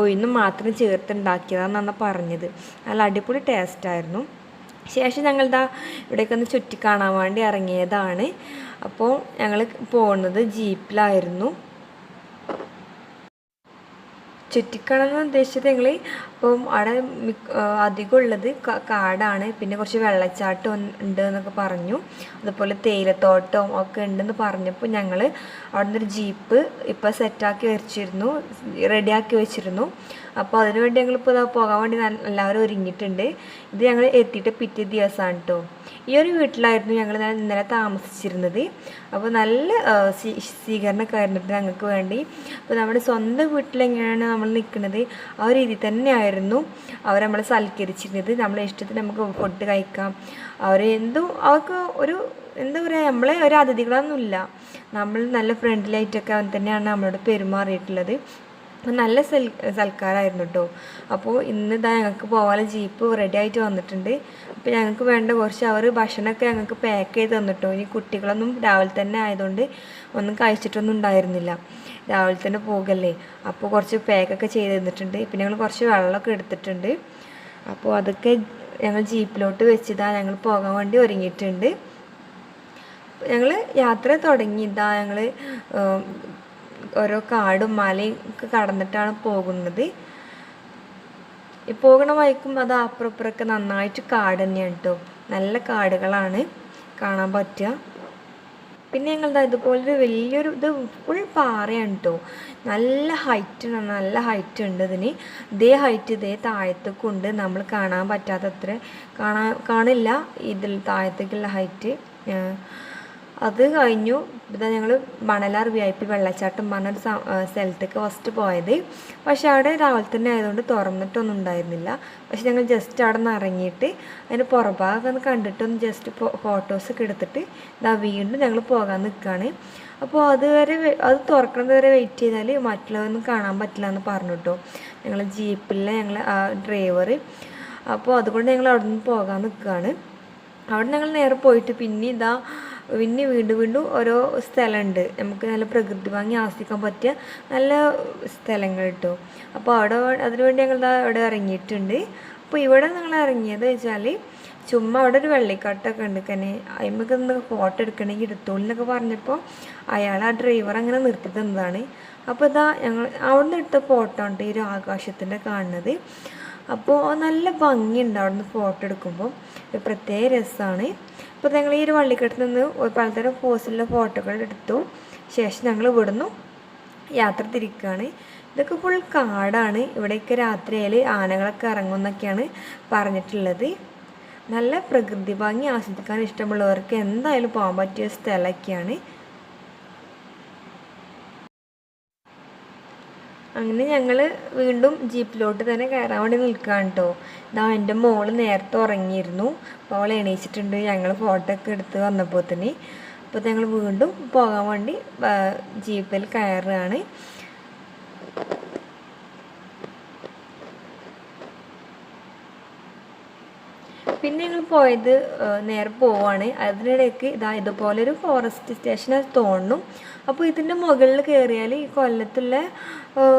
ഒഴിന്നും മാത്രം ചേർത്തുണ്ടാക്കിയതാണെന്നാണ് പറഞ്ഞത്. നല്ല അടിപൊളി ടേസ്റ്റായിരുന്നു ശേഷം ഞങ്ങൾ ഇതാ ഇവിടേക്ക് ഒന്ന് ചുറ്റി കാണാൻ വേണ്ടി ഇറങ്ങിയതാണ്. അപ്പോൾ ഞങ്ങൾ പോകുന്നത് ജീപ്പിലായിരുന്നു. ചുറ്റിക്കണം എന്ന് ഉദ്ദേശിച്ചത് ഞങ്ങൾ അപ്പം അവിടെ അധികം ഉള്ളത് കാടാണ്. പിന്നെ കുറച്ച് വെള്ളച്ചാട്ടം ഉണ്ട് എന്നൊക്കെ പറഞ്ഞു. അതുപോലെ തേയിലത്തോട്ടം ഒക്കെ ഉണ്ടെന്ന് പറഞ്ഞപ്പോൾ ഞങ്ങൾ അവിടെ നിന്നൊരു ജീപ്പ് ഇപ്പോൾ സെറ്റാക്കി വെച്ചിരുന്നു റെഡിയാക്കി വെച്ചിരുന്നു. അപ്പോൾ അതിനുവേണ്ടി ഞങ്ങളിപ്പോൾ ഇതാ പോകാൻ വേണ്ടി എല്ലാവരും ഒരുങ്ങിയിട്ടുണ്ട്. ഇത് ഞങ്ങൾ എത്തിയിട്ട് പിറ്റേ ദിവസമാണ് കേട്ടോ ഈ ഒരു വീട്ടിലായിരുന്നു ഞങ്ങൾ ഇന്നലെ താമസിച്ചിരുന്നത്. അപ്പോൾ നല്ല സ്വീകരണമൊക്കെ ആയിരുന്നിട്ട് ഞങ്ങൾക്ക് വേണ്ടി. അപ്പോൾ നമ്മുടെ സ്വന്തം വീട്ടിലെങ്ങനെയാണ് നമ്മൾ നിൽക്കുന്നത്? ആ ഒരു രീതി തന്നെയായിരുന്നു അവർ നമ്മളെ സൽക്കരിച്ചിരുന്നത്. നമ്മളെ ഇഷ്ടത്തിന് നമുക്ക് ഫുഡ് കഴിക്കാം. അവർ എന്തും അവർക്ക് ഒരു എന്താ പറയുക നമ്മളെ ഒരു അതിഥികളൊന്നുമില്ല. നമ്മൾ നല്ല ഫ്രണ്ട്ലിയായിട്ടൊക്കെ അവൻ തന്നെയാണ് നമ്മളോട് പെരുമാറിയിട്ടുള്ളത്. അപ്പോൾ നല്ല സൽ സൽക്കാരമായിരുന്നു കേട്ടോ അപ്പോൾ ഇന്ന് ഇതാ ഞങ്ങൾക്ക് പോകാൻ ജീപ്പ് റെഡി ആയിട്ട് വന്നിട്ടുണ്ട്. അപ്പോൾ ഞങ്ങൾക്ക് വേണ്ട കുറച്ച് അവർ ഭക്ഷണമൊക്കെ ഞങ്ങൾക്ക് പാക്ക് ചെയ്ത് തന്നിട്ടോ. ഇനി കുട്ടികളൊന്നും രാവിലെ തന്നെ ആയതുകൊണ്ട് ഒന്നും കഴിച്ചിട്ടൊന്നും ഉണ്ടായിരുന്നില്ല. രാവിലെ തന്നെ പോകല്ലേ. അപ്പോൾ കുറച്ച് പാക്കൊക്കെ ചെയ്ത് തന്നിട്ടുണ്ട്. പിന്നെ ഞങ്ങൾ കുറച്ച് വെള്ളമൊക്കെ എടുത്തിട്ടുണ്ട്. അപ്പോൾ അതൊക്കെ ഞങ്ങൾ ജീപ്പിലോട്ട് വെച്ചിതാ ഞങ്ങൾ പോകാൻ വേണ്ടി ഒരുങ്ങിയിട്ടുണ്ട്. ഞങ്ങൾ യാത്ര തുടങ്ങി ഇതാ ഞങ്ങൾ ഓരോ കാടും മലയും ഒക്കെ കടന്നിട്ടാണ് പോകുന്നത്. ഈ പോകണ വഴിക്കും അത് അപ്പുറപ്പുറമൊക്കെ നന്നായിട്ട് കാട് തന്നെയാണ് കേട്ടോ നല്ല കാടുകളാണ് കാണാൻ പറ്റുക. പിന്നെ ഞങ്ങളുടെ ഇതുപോലൊരു വലിയൊരു ഇത് ഫുൾ പാറയാണ് കേട്ടോ നല്ല ഹൈറ്റ് നല്ല ഹൈറ്റ് ഉണ്ട് ഇതിന്. ഇതേ ഹൈറ്റ് ഇതേ താഴത്തേക്കുണ്ട് നമ്മൾ കാണാൻ പറ്റാത്തത്ര കാണാൻ കാണില്ല. ഇതിൽ താഴത്തേക്കുള്ള ഹൈറ്റ് അത് കഴിഞ്ഞു. ഇതാ ഞങ്ങൾ മണലാർ വി ഐ പി വെള്ളച്ചാട്ടം പറഞ്ഞൊരു സ്ഥലത്തേക്ക് ഫസ്റ്റ് പോയത്. പക്ഷേ അവിടെ രാവിലെ തന്നെ ആയതുകൊണ്ട് തുറന്നിട്ടൊന്നും ഉണ്ടായിരുന്നില്ല. പക്ഷെ ഞങ്ങൾ ജസ്റ്റ് അവിടെ നിന്ന് ഇറങ്ങിയിട്ട് അതിന് പുറഭാഗം ഒന്ന് കണ്ടിട്ടൊന്ന് ജസ്റ്റ് ഫോട്ടോസൊക്കെ എടുത്തിട്ട് ഇതാ വീണ്ടും ഞങ്ങൾ പോകാൻ നിൽക്കുകയാണ് അപ്പോൾ അതുവരെ അത് തുറക്കുന്നത് വരെ വെയിറ്റ് ചെയ്താൽ മറ്റുള്ളവരൊന്നും കാണാൻ പറ്റില്ല എന്ന് പറഞ്ഞു കേട്ടോ. ഞങ്ങൾ ജീപ്പിലെ ഞങ്ങൾ ഡ്രൈവർ അപ്പോൾ അതുകൊണ്ട് ഞങ്ങൾ അവിടെ നിന്ന് പോകാൻ നിൽക്കുകയാണ് അവിടെ ഞങ്ങൾ നേരെ പോയിട്ട് പിന്നെ ഇതാ പിന്നെ വീണ്ടും വീണ്ടും ഓരോ സ്ഥലമുണ്ട്. നമുക്ക് നല്ല പ്രകൃതി ഭംഗി ആസ്വദിക്കാൻ പറ്റിയ നല്ല സ്ഥലങ്ങൾ കേട്ടോ. അപ്പോൾ അവിടെ അതിനുവേണ്ടി ഞങ്ങൾ അവിടെ ഇറങ്ങിയിട്ടുണ്ട്. അപ്പോൾ ഇവിടെ ഞങ്ങൾ ഇറങ്ങിയത് വെച്ചാൽ ചുമ്മാ അവിടെ ഒരു വെള്ളിക്കാട്ടൊക്കെ ഉണ്ട്. കന്നെ അതിമ്മക്ക് ഒന്ന് ഫോട്ടോ എടുക്കണമെങ്കിൽ എടുത്തോളൂ എന്നൊക്കെ പറഞ്ഞപ്പോൾ അയാൾ ആ ഡ്രൈവർ അങ്ങനെ നിർത്തി തന്നതാണ്. അപ്പോൾ ഇതാ ഞങ്ങൾ അവിടെ നിന്ന് എടുത്ത ഫോട്ടോ ഉണ്ട് ഈ ഒരു ആകാശത്തിന്റെ കാണുന്നത്. അപ്പോൾ നല്ല ഭംഗിയുണ്ട് അവിടെ നിന്ന് ഫോട്ടോ എടുക്കുമ്പോൾ. ഒരു പ്രത്യേക രസമാണ്. അപ്പോൾ ഞങ്ങൾ ഈ ഒരു വള്ളിക്കെട്ടിൽ നിന്ന് പലതരം ഫോസിലെ ഫോട്ടോകൾ എടുത്തു. ശേഷം ഞങ്ങൾ ഇവിടുന്നു യാത്ര തിരിക്കുകയാണ്. ഇതൊക്കെ ഫുൾ കാടാണ്. ഇവിടെയൊക്കെ രാത്രിയിൽ ആനകളൊക്കെ ഇറങ്ങുമെന്നൊക്കെയാണ് പറഞ്ഞിട്ടുള്ളത്. നല്ല പ്രകൃതി ഭംഗി ആസ്വദിക്കാൻ ഇഷ്ടമുള്ളവർക്ക് എന്തായാലും പോകാൻ പറ്റിയ സ്ഥലമൊക്കെയാണ്. അങ്ങനെ ഞങ്ങൾ വീണ്ടും ജീപ്പിലോട്ട് തന്നെ കയറാൻ വേണ്ടി നിൽക്കുകയാണ് കേട്ടോ ഇതാ എന്റെ മോൾ നേരത്തെ ഉറങ്ങിയിരുന്നു. അപ്പോൾ അവൾ എണീച്ചിട്ടുണ്ട്. ഞങ്ങൾ ഫോട്ടോ ഒക്കെ എടുത്ത് വന്നപ്പോൾ തന്നെ അപ്പോൾ ഞങ്ങൾ വീണ്ടും പോകാൻ വേണ്ടി ജീപ്പിൽ കയറുകയാണ് പിന്നെ ഞങ്ങൾ പോയത് നേരെ പോവാണ്. അതിനിടയ്ക്ക് ഇതാ ഇതുപോലെ ഒരു ഫോറസ്റ്റ് സ്റ്റേഷൻ തോന്നുന്നു. അപ്പോൾ ഇതിന്റെ മുകളിൽ കയറിയാൽ ഈ കൊല്ലത്തുള്ള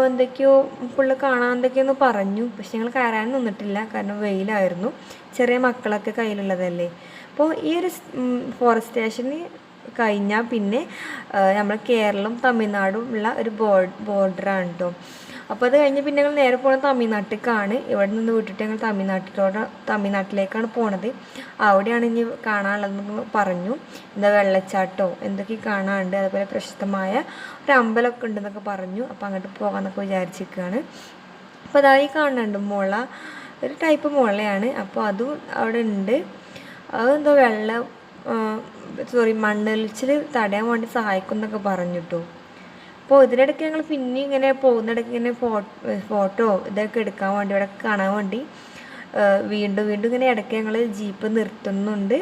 എന്തൊക്കെയോ ഫുള്ള് കാണാൻ എന്തൊക്കെയൊന്ന് പറഞ്ഞു. പക്ഷെ ഞങ്ങൾ കയറാൻ നിന്നിട്ടില്ല കാരണം വെയിലായിരുന്നു. ചെറിയ മക്കളൊക്കെ കയ്യിലുള്ളതല്ലേ. അപ്പോൾ ഈ ഒരു ഫോറസ്റ്റ് സ്റ്റേഷന് കഴിഞ്ഞാൽ പിന്നെ നമ്മൾ കേരളം തമിഴ്നാടും ഉള്ള ഒരു ബോർഡ് ബോർഡറാണ് കേട്ടോ അപ്പോൾ അത് കഴിഞ്ഞ് പിന്നെ ഞങ്ങൾ നേരെ പോകുന്നത് തമിഴ്നാട്ടിലേക്കാണ് ഇവിടെ നിന്ന് വിട്ടിട്ട് ഞങ്ങൾ തമിഴ്നാട്ടിലോട്ട് തമിഴ്നാട്ടിലേക്കാണ് പോണത്. അവിടെയാണ് ഇനി കാണാനുള്ളതെന്ന് പറഞ്ഞു. എന്താ വെള്ളച്ചാട്ടോ എന്തൊക്കെ കാണാനുണ്ട് അതുപോലെ പ്രശസ്തമായ ഒരു അമ്പലമൊക്കെ ഉണ്ടെന്നൊക്കെ പറഞ്ഞു. അപ്പോൾ അങ്ങോട്ട് പോകാമെന്നൊക്കെ വിചാരിച്ചിരിക്കുകയാണ് അപ്പോൾ അതായി കാണുന്നുണ്ട് മുള ഒരു ടൈപ്പ് മുളയാണ്. അപ്പോൾ അതും അവിടെ ഉണ്ട്. അതെന്തോ വെള്ളം സോറി മണ്ണൊലിച്ചിൽ തടയാൻ വേണ്ടി സഹായിക്കും എന്നൊക്കെ പറഞ്ഞു കേട്ടോ അപ്പോൾ ഇതിനിടയ്ക്ക് ഞങ്ങൾ പിന്നെ ഇങ്ങനെ പോകുന്നിടയ്ക്ക് ഇങ്ങനെ ഫോട്ടോ ഇതൊക്കെ എടുക്കാൻ വേണ്ടി ഇവിടെ കാണാൻ വേണ്ടി വീണ്ടും വീണ്ടും ഇങ്ങനെ ഇടയ്ക്ക് ഞങ്ങൾ ജീപ്പ് നിർത്തുന്നുണ്ട്.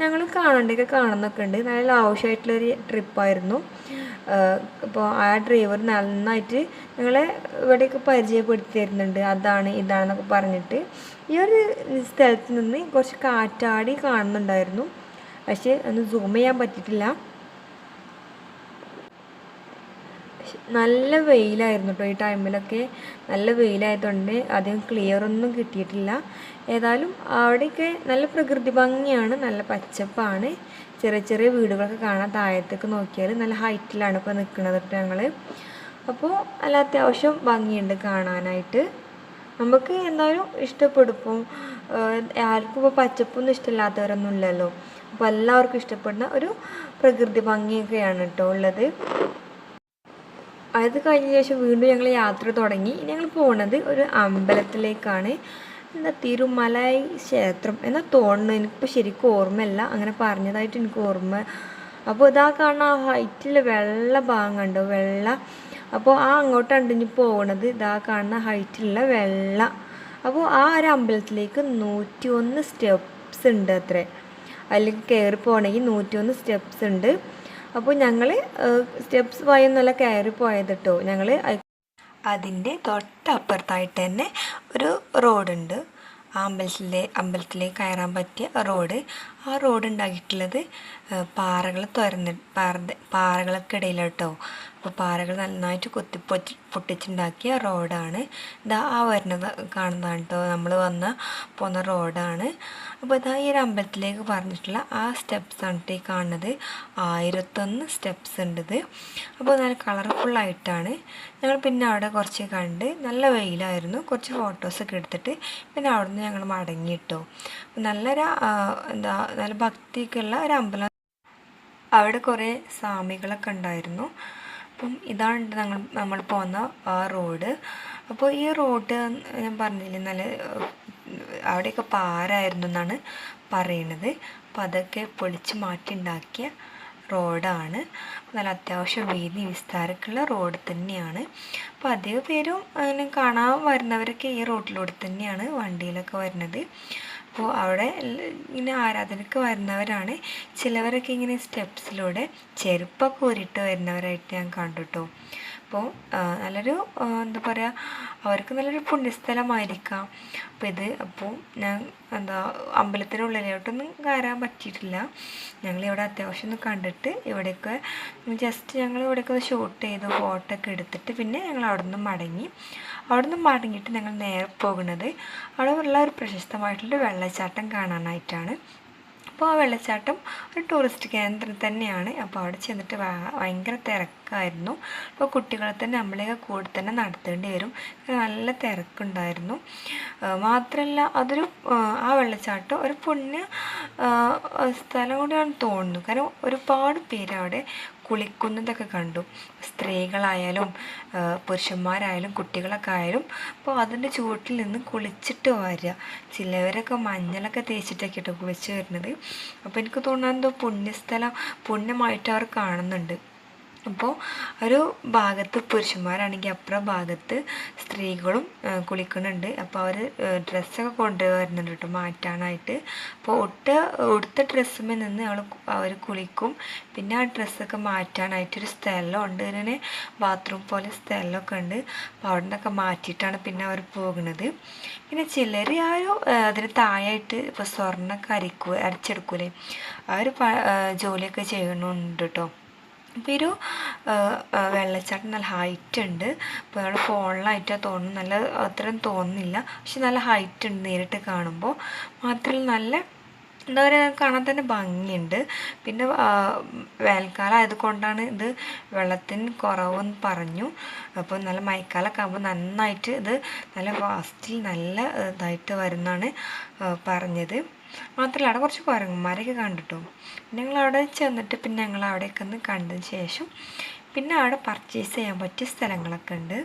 ഞങ്ങൾ കാണേണ്ടതൊക്കെ കാണുന്നൊക്കെ ഉണ്ട്. നല്ല ആവശ്യമായിട്ടുള്ളൊരു ട്രിപ്പായിരുന്നു. അപ്പോൾ ആ ഡ്രൈവർ നന്നായിട്ട് ഞങ്ങളെ ഇവിടെയൊക്കെ പരിചയപ്പെടുത്തി തരുന്നുണ്ട് അതാണ് ഇതാണെന്നൊക്കെ പറഞ്ഞിട്ട്. ഈ ഒരു സ്ഥലത്ത് നിന്ന് കുറച്ച് കാറ്റാടി കാണുന്നുണ്ടായിരുന്നു. പക്ഷേ ഒന്ന് സൂം ചെയ്യാൻ പറ്റിയിട്ടില്ല. നല്ല വെയിലായിരുന്നു കേട്ടോ ഈ ടൈമിലൊക്കെ. നല്ല വെയിലായതുകൊണ്ട് അധികം ക്ലിയർ ഒന്നും കിട്ടിയിട്ടില്ല. ഏതായാലും അവിടെയൊക്കെ നല്ല പ്രകൃതി ഭംഗിയാണ് നല്ല പച്ചപ്പാണ്. ചെറിയ ചെറിയ വീടുകളൊക്കെ കാണാൻ താഴത്തേക്ക് നോക്കിയാൽ നല്ല ഹൈറ്റിലാണ് ഇപ്പോൾ നിൽക്കുന്നത് കേട്ടോ ഞങ്ങൾ അപ്പോൾ നല്ല അത്യാവശ്യം ഭംഗിയുണ്ട് കാണാനായിട്ട്. നമുക്ക് എന്തായാലും ഇഷ്ടപ്പെടും. ആർക്കും ഇപ്പോൾ പച്ചപ്പൊന്നും ഇഷ്ടമില്ലാത്തവരൊന്നും ഇല്ലല്ലോ. അപ്പോൾ എല്ലാവർക്കും ഇഷ്ടപ്പെടുന്ന ഒരു പ്രകൃതി ഭംഗിയൊക്കെയാണ് കേട്ടോ ഉള്ളത്. അത് കഴിഞ്ഞ ശേഷം വീണ്ടും ഞങ്ങൾ യാത്ര തുടങ്ങി. ഞങ്ങൾ പോണത് ഒരു അമ്പലത്തിലേക്കാണ്. എന്താ തിരുമലായി ക്ഷേത്രം എന്നാ തോന്നുന്നു എനിക്കിപ്പോൾ ശരിക്കും ഓർമ്മയില്ല. അങ്ങനെ പറഞ്ഞതായിട്ട് എനിക്ക് ഓർമ്മ. അപ്പോൾ ഇതാ കാണുന്ന ആ ഹൈറ്റിൽ വെള്ള ഭാഗം കണ്ടോ? വെള്ള. അപ്പോൾ ആ അങ്ങോട്ടാണ് ഇനി പോകണത് ഇതാ കാണുന്ന ഹൈറ്റിലുള്ള വെള്ള. അപ്പോൾ ആ ഒരു അമ്പലത്തിലേക്ക് നൂറ്റി ഒന്ന് സ്റ്റെപ്സ് ഉണ്ട് അത്രേ. അതിലേക്ക് കയറി പോകണമെങ്കിൽ നൂറ്റി ഒന്ന് സ്റ്റെപ്സ് ഉണ്ട്. അപ്പോൾ ഞങ്ങൾ സ്റ്റെപ്സ് വഴിയൊന്നുമല്ല കയറി പോയത് കേട്ടോ ഞങ്ങൾ അതിന്റെ തൊട്ടപ്പുറത്തായിട്ട് തന്നെ ഒരു റോഡുണ്ട് ആ അമ്പലത്തിലെ അമ്പലത്തിലേക്ക് കയറാൻ പറ്റിയ റോഡ്. ആ റോഡ് ഉണ്ടാക്കിയിട്ടുള്ളത് പാറകൾ തുറന്ന് പാറ പാറകളൊക്കെ അപ്പോൾ പാറകൾ നന്നായിട്ട് കുത്തി പൊട്ടി പൊട്ടിച്ചുണ്ടാക്കിയ റോഡാണ്. ഇതാ ആ വരുന്നത് കാണുന്നതാണ് കേട്ടോ നമ്മൾ വന്ന പോകുന്ന റോഡാണ്. അപ്പോൾ ഇതാ ഈ ഒരു അമ്പലത്തിലേക്ക് പറഞ്ഞിട്ടുള്ള ആ സ്റ്റെപ്സാണ് ആണ് ട്ടോ ഈ കാണുന്നത്. ആയിരത്തൊന്ന് സ്റ്റെപ്സ് ഉണ്ട് അപ്പോൾ നല്ല കളർഫുള്ളായിട്ടാണ്. ഞങ്ങൾ പിന്നെ അവിടെ കുറച്ച് കണ്ട് നല്ല വെയിലായിരുന്നു. കുറച്ച് ഫോട്ടോസൊക്കെ എടുത്തിട്ട് പിന്നെ അവിടെ നിന്ന് ഞങ്ങൾ മടങ്ങിയിട്ടു. നല്ലൊരു എന്താ നല്ല ഭക്തിയൊക്കെയുള്ള ഒരു അമ്പലം. അവിടെ കുറേ സ്വാമികളൊക്കെ ഉണ്ടായിരുന്നു. അപ്പം ഇതാണ് ഞങ്ങൾ നമ്മൾ പോകുന്ന റോഡ്. അപ്പോൾ ഈ റോഡ് ഞാൻ പറഞ്ഞില്ലേ നല്ല അവിടെയൊക്കെ പാരായിരുന്നു എന്നാണ് പറയണത്. അപ്പോൾ അതൊക്കെ പൊളിച്ച് മാറ്റി ഉണ്ടാക്കിയ റോഡാണ്. നല്ല അത്യാവശ്യം വീതി വിസ്താരമൊക്കെയുള്ള റോഡ് തന്നെയാണ്. അപ്പോൾ അധിക പേരും അങ്ങനെ കാണാൻ വരുന്നവരൊക്കെ ഈ റോഡിലൂടെ തന്നെയാണ് വണ്ടിയിലൊക്കെ വരുന്നത്. അപ്പോൾ അവിടെ ഇങ്ങനെ ആരാധനയ്ക്ക് വരുന്നവരാണ്. ചിലവരൊക്കെ ഇങ്ങനെ സ്റ്റെപ്സിലൂടെ ചെരുപ്പൊക്കെ ഊരിയിട്ട് വരുന്നവരായിട്ട് ഞാൻ കണ്ടു കേട്ടോ അപ്പോൾ നല്ലൊരു എന്താ പറയുക അവർക്ക് നല്ലൊരു പുണ്യസ്ഥലമായിരിക്കാം. അപ്പോൾ ഇത് അപ്പോൾ ഞാൻ എന്താ അമ്പലത്തിനുള്ളിലോട്ടൊന്നും കയറാൻ പറ്റിയിട്ടില്ല. ഞങ്ങൾ ഇവിടെ അത്യാവശ്യം ഒന്ന് കണ്ടിട്ട് ഇവിടെയൊക്കെ ജസ്റ്റ് ഞങ്ങൾ ഇവിടെയൊക്കെ ഷൂട്ട് ചെയ്ത് ഫോട്ടോ ഒക്കെ എടുത്തിട്ട് പിന്നെ ഞങ്ങൾ അവിടെ നിന്ന് മടങ്ങി. അവിടെ നിന്ന് മടങ്ങിയിട്ട് ഞങ്ങൾ നേരെ പോകുന്നത് അവിടെ ഉള്ള ഒരു പ്രശസ്തമായിട്ടുള്ള വെള്ളച്ചാട്ടം കാണാനായിട്ടാണ്. അപ്പോൾ ആ വെള്ളച്ചാട്ടം ഒരു ടൂറിസ്റ്റ് കേന്ദ്രം തന്നെയാണ്. അപ്പോൾ അവിടെ ചെന്നിട്ട് ഭയങ്കര തിരക്കായിരുന്നു. അപ്പോൾ കുട്ടികളെ തന്നെ നമ്മളെയൊക്കെ കൂടെ തന്നെ നടത്തേണ്ടി വരും. നല്ല തിരക്കുണ്ടായിരുന്നു. മാത്രമല്ല അതൊരു ആ വെള്ളച്ചാട്ടം ഒരു പുണ്യ സ്ഥലം കൂടിയാണ് തോന്നുന്നു. കാരണം ഒരുപാട് പേര് അവിടെ കുളിക്കുന്നതൊക്കെ കണ്ടു. സ്ത്രീകളായാലും പുരുഷന്മാരായാലും കുട്ടികളൊക്കെ ആയാലും അപ്പോൾ അതിന്റെ ചുവട്ടിൽ നിന്ന് കുളിച്ചിട്ട് വരിക ചിലവരൊക്കെ മഞ്ഞളൊക്കെ തേച്ചിട്ടൊക്കെ കേട്ടോ കുളിച്ച് വരുന്നത്. അപ്പോൾ എനിക്ക് തോന്നുന്നത് എന്തോ പുണ്യസ്ഥലം പുണ്യമായിട്ട് അവർ കാണുന്നുണ്ട്. അപ്പോൾ ഒരു ഭാഗത്ത് പുരുഷന്മാരാണെങ്കിൽ അപ്പുറം ഭാഗത്ത് സ്ത്രീകളും കുളിക്കുന്നുണ്ട്. അപ്പോൾ അവർ ഡ്രസ്സൊക്കെ കൊണ്ടുവരുന്നുണ്ട് കേട്ടോ മാറ്റാനായിട്ട്. അപ്പോൾ ഒട്ട ഉടുത്ത ഡ്രസ്സുമേ നിന്ന് അവൾ അവർ കുളിക്കും. പിന്നെ ആ ഡ്രസ്സൊക്കെ മാറ്റാനായിട്ടൊരു സ്ഥലമുണ്ട്. ഇങ്ങനെ ബാത്റൂം പോലെ സ്ഥലമൊക്കെ ഉണ്ട്. അപ്പോൾ അവിടെ നിന്നൊക്കെ മാറ്റിയിട്ടാണ് പിന്നെ അവർ പോകുന്നത്. പിന്നെ ചിലർ ആ ഒരു അതിന് താഴായിട്ട് ഇപ്പോൾ സ്വർണമൊക്കെ അരിക്കുക അരച്ചെടുക്കൂലേ? ആ ഒരു ജോലിയൊക്കെ ചെയ്യണമുണ്ട് കേട്ടോ അപ്പോൾ ഒരു വെള്ളച്ചാട്ടം നല്ല ഹൈറ്റ് ഉണ്ട്. ഇപ്പോൾ നമ്മൾ ഫോണിലായിട്ടാണ് തോന്നുന്നു. നല്ല അത്രയും തോന്നുന്നില്ല. പക്ഷെ നല്ല ഹൈറ്റ് ഉണ്ട് നേരിട്ട് കാണുമ്പോൾ. മാത്രമല്ല നല്ല എന്താ പറയുക കാണാൻ തന്നെ ഭംഗിയുണ്ട്. പിന്നെ വേനൽക്കാലം ആയതുകൊണ്ടാണ് ഇത് വെള്ളത്തിന് കുറവെന്ന് പറഞ്ഞു. അപ്പോൾ നല്ല മഴക്കാലമൊക്കെ ആകുമ്പോൾ നന്നായിട്ട് ഇത് നല്ല ഫാസ്റ്റിൽ നല്ല ഇതായിട്ട് വരുന്നതാണ് പറഞ്ഞത്. മാത്രമല്ല അവിടെ കുറച്ച് കുരങ്ങന്മാരൊക്കെ കണ്ടിട്ടോ. ഞങ്ങൾ അവിടെ ചെന്നിട്ട് പിന്നെ ഞങ്ങൾ അവിടെയൊക്കെ ഒന്ന് കണ്ടതിന് ശേഷം പിന്നെ അവിടെ പർച്ചേസ് ചെയ്യാൻ പറ്റിയ സ്ഥലങ്ങളൊക്കെ ഉണ്ട്.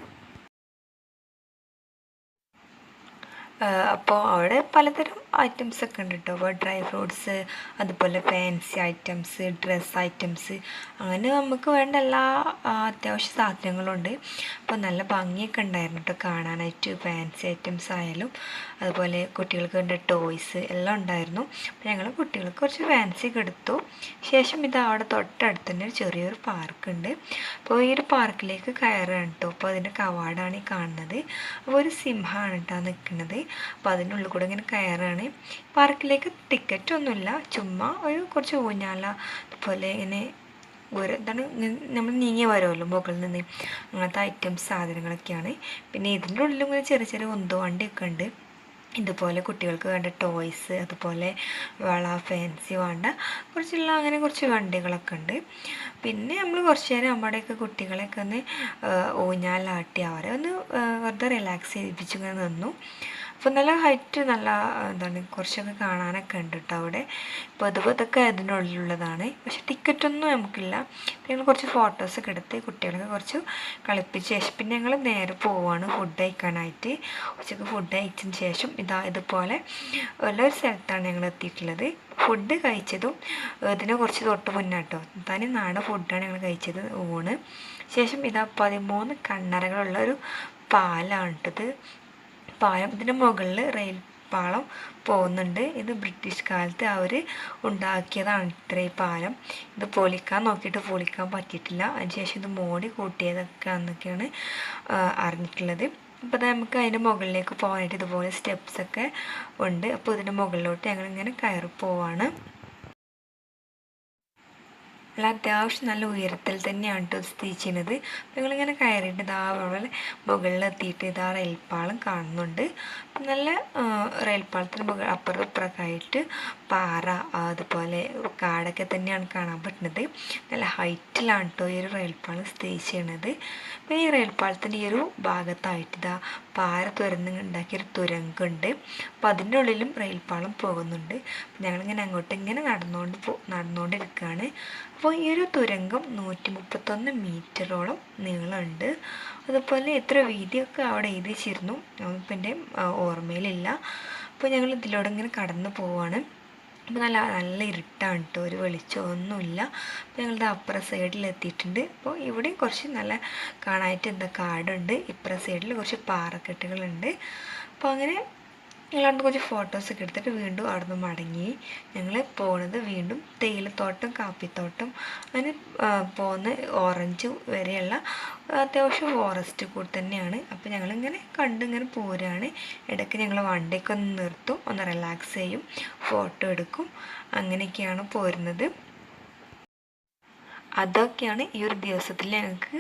അപ്പോൾ അവിടെ പലതരം ഐറ്റംസ് ഒക്കെ ഉണ്ട് കേട്ടോ അപ്പോൾ ഡ്രൈ ഫ്രൂട്ട്സ് അതുപോലെ ഫാൻസി ഐറ്റംസ് ഡ്രസ് ഐറ്റംസ് അങ്ങനെ നമുക്ക് വേണ്ട എല്ലാ അത്യാവശ്യ സാധനങ്ങളുണ്ട് അപ്പോൾ നല്ല ഭംഗിയൊക്കെ ഉണ്ടായിരുന്നു കേട്ടോ കാണാനായിട്ട്. ഫാൻസി ഐറ്റംസ് ആയാലും അതുപോലെ കുട്ടികൾക്ക് വേണ്ട ടോയ്സ് എല്ലാം ഉണ്ടായിരുന്നു. അപ്പോൾ ഞങ്ങൾ കുട്ടികൾക്ക് കുറച്ച് ഫാൻസി ഒക്കെ എടുത്തു. ശേഷം ഇത് അവിടെ തൊട്ടടുത്ത് തന്നെ ഒരു ചെറിയൊരു പാർക്കുണ്ട് അപ്പോൾ ഈ ഒരു പാർക്കിലേക്ക് കയറുകയാണ് കേട്ടോ അപ്പോൾ അതിന്റെ കവാടാണ് ഈ കാണുന്നത്. അപ്പോൾ ഒരു സിംഹമാണ് കേട്ടോ നിൽക്കുന്നത്. അപ്പോൾ അതിന്റെ ഉള്ളിൽ കൂടെ ഇങ്ങനെ കയറുകയാണ് പാർക്കിലേക്ക് ടിക്കറ്റ് ഒന്നുമില്ല. ചുമ്മാ ഒരു കുറച്ച് ഊഞ്ഞാല അതുപോലെ ഇങ്ങനെ ഒരു എന്താണ് നമ്മൾ നീങ്ങി വരുമല്ലോ മുകളിൽ നിന്ന്. അങ്ങനത്തെ ഐറ്റംസ് സാധനങ്ങളൊക്കെയാണ്. പിന്നെ ഇതിന്റെ ഉള്ളിലും ഇങ്ങനെ ചെറിയ ചെറിയ ഉന്തുവണ്ടിയൊക്കെ ഉണ്ട്. ഇതുപോലെ കുട്ടികൾക്ക് വേണ്ട ടോയ്സ് അതുപോലെ വള ഫാൻസി വേണ്ട കുറച്ചുള്ള അങ്ങനെ കുറച്ച് വണ്ടികളൊക്കെ ഉണ്ട്. പിന്നെ നമ്മൾ കുറച്ച് നേരം നമ്മുടെയൊക്കെ കുട്ടികളെയൊക്കെ ഒന്ന് ഊഞ്ഞാലാട്ടി അവരെ ഒന്ന് വെറുതെ റിലാക്സ് ചെയ്യിപ്പിച്ചിങ്ങനെ നിന്നു. അപ്പോൾ നല്ല ഹൈറ്റ് നല്ല എന്താണ് കുറച്ചൊക്കെ കാണാനൊക്കെ ഉണ്ട് കേട്ടോ അവിടെ. അപ്പോൾ അതുപോലത്തൊക്കെ ഉള്ളിലുള്ളതാണ്. പക്ഷെ ടിക്കറ്റൊന്നും നമുക്കില്ല. ഞങ്ങൾ കുറച്ച് ഫോട്ടോസൊക്കെ എടുത്ത് കുട്ടികളൊക്കെ കുറച്ച് കളിപ്പിച്ച ശേഷം പിന്നെ ഞങ്ങൾ നേരെ പോവാണ് ഫുഡ് കഴിക്കാനായിട്ട്. ഉച്ചയ്ക്ക് ഫുഡ് കഴിച്ചതിന് ശേഷം ഇതാ ഇതുപോലെ ഒരു സ്ഥലത്താണ് ഞങ്ങൾ എത്തിയിട്ടുള്ളത്. ഫുഡ് കഴിച്ചതും ഇതിനെ കുറച്ച് തൊട്ട് മുന്നാട്ടോ തനി നാടൻ ഫുഡാണ് ഞങ്ങൾ കഴിച്ചത് ഊണ്. ശേഷം ഇതാ പതിമൂന്ന് കണ്ണറകളുള്ള ഒരു പാലാണ് കേട്ടത് പാലം ഇതിന്റെ മുകളിൽ റെയിൽ പാളം പോകുന്നുണ്ട്. ഇത് ബ്രിട്ടീഷ് കാലത്ത് അവർ ഉണ്ടാക്കിയതാണ് ഇത്ര ഈ പാലം. ഇത് പൊളിക്കാൻ നോക്കിയിട്ട് പൊളിക്കാൻ പറ്റിയിട്ടില്ല. അതിനുശേഷം ഇത് മോടി കൂട്ടിയതൊക്കെ എന്നൊക്കെയാണ് അറിഞ്ഞിട്ടുള്ളത്. അപ്പോൾ നമുക്ക് അതിന്റെ മുകളിലേക്ക് പോകാനായിട്ട് ഇതുപോലെ സ്റ്റെപ്സൊക്കെ ഉണ്ട്. അപ്പോൾ ഇതിന്റെ മുകളിലോട്ട് ഞങ്ങളിങ്ങനെ കയറി പോവാണ് നല്ല അത്യാവശ്യം നല്ല ഉയരത്തിൽ തന്നെയാണ് കേട്ടോ സ്ഥിതി ചെയ്യുന്നത് നിങ്ങളിങ്ങനെ കയറിയിട്ട് ഇതാ മുകളിൽ എത്തിയിട്ട് ഇതാ റെയിൽപ്പാളം കാണുന്നുണ്ട്. നല്ല റെയിൽപ്പാളത്തിന് മുകൾ അപ്പുറം ഇപ്പുറമൊക്കെ ആയിട്ട് പാറ അതുപോലെ കാടൊക്കെ തന്നെയാണ് കാണാൻ പറ്റുന്നത്. നല്ല ഹൈറ്റിലാണ് കേട്ടോ ഈ ഒരു റെയിൽപ്പാളം സ്ഥിതി ചെയ്യണത് പിന്നെ ഈ റെയിൽപ്പാളത്തിന്റെ ഈ ഒരു ഭാഗത്തായിട്ട് ഇതാ പാറ തുരന്ന് ഉണ്ടാക്കിയൊരു തുരങ്കമുണ്ട് അപ്പോൾ അതിന്റെ ഉള്ളിലും റെയിൽപ്പാളം പോകുന്നുണ്ട്. അപ്പോൾ ഞങ്ങളിങ്ങനെ അങ്ങോട്ട് ഇങ്ങനെ നടന്നുകൊണ്ട് പോ നടന്നുകൊണ്ടിരിക്കുകയാണ് അപ്പോൾ ഈ ഒരു തുരങ്കം നൂറ്റി മുപ്പത്തൊന്ന് മീറ്ററോളം നീളമുണ്ട്. അതുപോലെ എത്ര വീതിയൊക്കെ അവിടെ എഴുതി വെച്ചിരുന്നു ഇപ്പം എന്റെ ഓർമ്മയിലില്ല. അപ്പോൾ ഞങ്ങൾ ഇതിലൂടെ ഇങ്ങനെ കടന്നു പോവാണ്. അപ്പോൾ നല്ല നല്ല ഇരുട്ടാണ് കേട്ടോ ഒരു വെളിച്ചമൊന്നുമില്ല. അപ്പോൾ ഞങ്ങളുടെ അപ്പുറ സൈഡിൽ എത്തിയിട്ടുണ്ട് അപ്പോൾ ഇവിടെ കുറച്ച് നല്ല കാണാനായിട്ട് എന്താ കാടുണ്ട്. ഇപ്പുറ സൈഡിൽ കുറച്ച് പാറക്കെട്ടുകളുണ്ട്. അപ്പോൾ അങ്ങനെ ഞങ്ങളവിടെ കുറച്ച് ഫോട്ടോസൊക്കെ എടുത്തിട്ട് വീണ്ടും അവിടെ നിന്ന് മടങ്ങി. ഞങ്ങൾ പോണത് വീണ്ടും തേയിലത്തോട്ടം കാപ്പിത്തോട്ടം അങ്ങനെ പോകുന്ന ഓറഞ്ച് വരെയുള്ള അത്യാവശ്യം ഫോറസ്റ്റ് കൂടി തന്നെയാണ്. അപ്പോൾ ഞങ്ങളിങ്ങനെ കണ്ട് ഇങ്ങനെ പോരാണ്. ഇടയ്ക്ക് ഞങ്ങൾ വണ്ടിയൊക്കെ ഒന്ന് നിർത്തും ഒന്ന് റിലാക്സ് ചെയ്യും ഫോട്ടോ എടുക്കും. അങ്ങനെയൊക്കെയാണ് പോരുന്നത്. അതൊക്കെയാണ് ഈ ഒരു ദിവസത്തിൽ ഞങ്ങൾക്ക്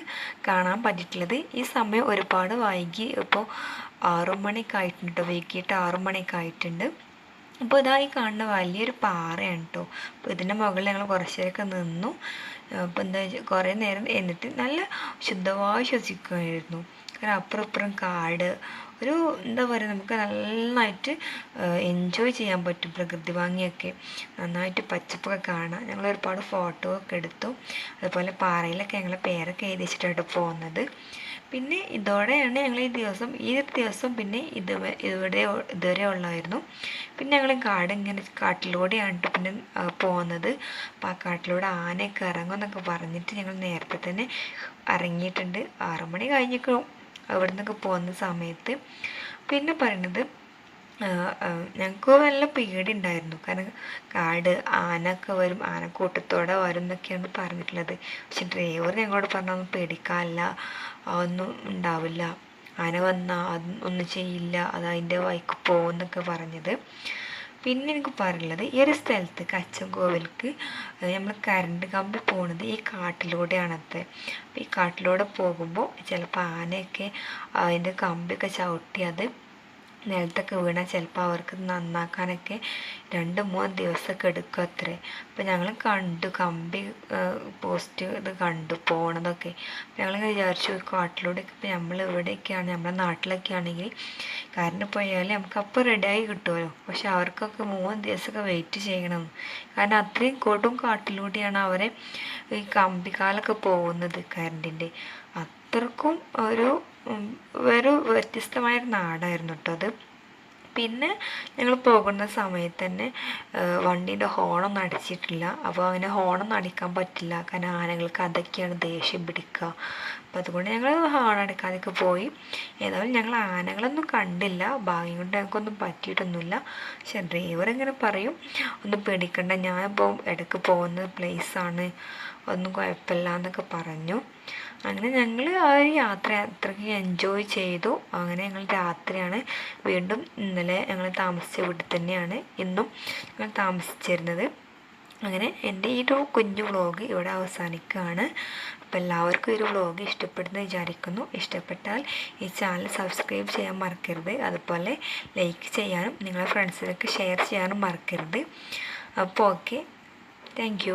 കാണാൻ പറ്റിയിട്ടുള്ളത്. ഈ സമയം ഒരുപാട് വൈകി. ഇപ്പോൾ ആറു കേട്ടോ വൈകിട്ട് ആറു മണിയൊക്കെ ആയിട്ടുണ്ട്. അപ്പോൾ ഇതായി കാണുന്ന വലിയൊരു പാറയാണ് കേട്ടോ അപ്പോൾ ഇതിന്റെ മുകളിൽ ഞങ്ങൾ കുറച്ചേരൊക്കെ നിന്നു. അപ്പോൾ എന്താ വെച്ചാൽ കുറേ നേരം എന്നിട്ട് നല്ല ശുദ്ധമായി ശ്വസിക്കുമായിരുന്നു. കാരണം അപ്പുറം ഇപ്പുറം കാട്. ഒരു എന്താ പറയുക നമുക്ക് നന്നായിട്ട് എൻജോയ് ചെയ്യാൻ പറ്റും പ്രകൃതി ഭംഗിയൊക്കെ. നന്നായിട്ട് പച്ചപ്പൊക്കെ കാണാം ഞങ്ങൾ ഒരുപാട് ഫോട്ടോ ഒക്കെ എടുത്തു. അതുപോലെ പാറയിലൊക്കെ ഞങ്ങൾ പേരൊക്കെ എഴുതി പോകുന്നത്. പിന്നെ ഇതോടെയാണ് ഞങ്ങൾ ഈ ദിവസം ഈ ദിവസം പിന്നെ ഇത് ഇവിടെ ഇതുവരെ ഉള്ളായിരുന്നു. പിന്നെ ഞങ്ങൾ കാട് ഇങ്ങനെ കാട്ടിലൂടെയാണ് പിന്നെ പോകുന്നത് അപ്പോൾ ആ കാട്ടിലൂടെ ആനയൊക്കെ ഇറങ്ങുമെന്നൊക്കെ പറഞ്ഞിട്ട് ഞങ്ങൾ നേരത്തെ തന്നെ ഇറങ്ങിയിട്ടുണ്ട്. ആറുമണി കഴിഞ്ഞിട്ടും അവിടെ നിന്നൊക്കെ പോകുന്ന സമയത്ത്. പിന്നെ പറയണത് ഞങ്ങൾക്ക് നല്ല പേടി ഉണ്ടായിരുന്നു. കാരണം കാട് ആനൊക്കെ വരും ആനക്കൂട്ടത്തോടെ വരും എന്നൊക്കെയാണ് പറഞ്ഞിട്ടുള്ളത്. പക്ഷെ ഡ്രൈവർ ഞങ്ങളോട് പറഞ്ഞൊന്നും പേടിക്കാനില്ല. ഒന്നും ഉണ്ടാവില്ല. ആന വന്നാൽ അത് ഒന്നും ചെയ്യില്ല. അത് അതിന്റെ വഴിക്ക് പോകുമെന്നൊക്കെ പറഞ്ഞത്. പിന്നെ എനിക്ക് പറയുന്നത് ഈ ഒരു സ്ഥലത്ത് കച്ചൻകോവിലേക്ക് നമ്മൾ കറണ്ട് കമ്പി പോണത് ഈ കാട്ടിലൂടെയാണത് അപ്പോൾ ഈ കാട്ടിലൂടെ പോകുമ്പോൾ ചിലപ്പോൾ ആനയൊക്കെ അതിന്റെ കമ്പിയൊക്കെ ചവിട്ടി അത് നിലത്തൊക്കെ വീണാൽ ചിലപ്പോൾ അവർക്ക് നന്നാക്കാനൊക്കെ രണ്ട് മൂന്ന് ദിവസമൊക്കെ എടുക്കും അത്രേ. അപ്പോൾ ഞങ്ങൾ കണ്ടു കമ്പി പോസ്റ്റ് ഇത് കണ്ടു പോണതൊക്കെ. അപ്പോൾ ഞങ്ങളിങ്ങനെ വിചാരിച്ചു കാട്ടിലൂടെയൊക്കെ ഇപ്പോൾ നമ്മൾ ഇവിടെയൊക്കെയാണ് നമ്മുടെ നാട്ടിലൊക്കെ ആണെങ്കിൽ കറണ്ട് പോയാൽ നമുക്ക് അപ്പോൾ റെഡിയായി കിട്ടുമല്ലോ പക്ഷെ അവർക്കൊക്കെ മൂന്ന് ദിവസമൊക്കെ വെയിറ്റ് ചെയ്യണം. കാരണം അത്രയും കൊടും കാട്ടിലൂടെയാണ് അവരെ ഈ കമ്പിക്കാലൊക്കെ പോകുന്നത് കറണ്ടിന്റെ അത്രക്കും ഒരു ഒരു വ്യത്യസ്തമായൊരു നാടായിരുന്നു കേട്ടോ അത്. പിന്നെ ഞങ്ങൾ പോകുന്ന സമയത്ത് തന്നെ വണ്ടീന്റെ ഹോണൊന്നും അടിച്ചിട്ടില്ല. അപ്പോൾ അങ്ങനെ ഹോണൊന്നും അടിക്കാൻ പറ്റില്ല. കാരണം ആനകൾക്ക് അതൊക്കെയാണ് ദേഷ്യം പിടിക്കുക അപ്പോൾ അതുകൊണ്ട് ഞങ്ങൾ ഹോൺ അടിക്കാതെയൊക്കെ പോയി. ഏതായാലും ഞങ്ങൾ ആനകളൊന്നും കണ്ടില്ല. ഭാഗ്യം കൊണ്ട് ഞങ്ങൾക്കൊന്നും പറ്റിയിട്ടൊന്നുമില്ല. പക്ഷെ ഡ്രൈവർ ഇങ്ങനെ പറയും ഒന്നും പേടിക്കണ്ട. ഞാനിപ്പോൾ ഇടയ്ക്ക് പോകുന്ന പ്ലേസാണ് ഒന്നും കുഴപ്പമില്ല എന്നൊക്കെ പറഞ്ഞു. അങ്ങനെ ഞങ്ങൾ ആ ഒരു യാത്ര അത്രയ്ക്ക് എൻജോയ് ചെയ്തു. അങ്ങനെ ഞങ്ങൾ രാത്രിയാണ് വീണ്ടും ഇന്നലെ ഞങ്ങൾ താമസിച്ച വീട്ടിൽ തന്നെയാണ് ഇന്നും ഞങ്ങൾ താമസിച്ചിരുന്നത്. അങ്ങനെ എന്റെ ഈ ഒരു കുഞ്ഞു വ്ളോഗ് ഇവിടെ അവസാനിക്കുകയാണ്. അപ്പോൾ എല്ലാവർക്കും ഈ ഒരു വ്ളോഗ് ഇഷ്ടപ്പെടുന്നു വിചാരിക്കുന്നു. ഇഷ്ടപ്പെട്ടാൽ ഈ ചാനൽ സബ്സ്ക്രൈബ് ചെയ്യാൻ മറക്കരുത്. അതുപോലെ ലൈക്ക് ചെയ്യാനും നിങ്ങളുടെ ഫ്രണ്ട്സിനൊക്കെ ഷെയർ ചെയ്യാനും മറക്കരുത്. അപ്പോൾ ഓക്കെ താങ്ക്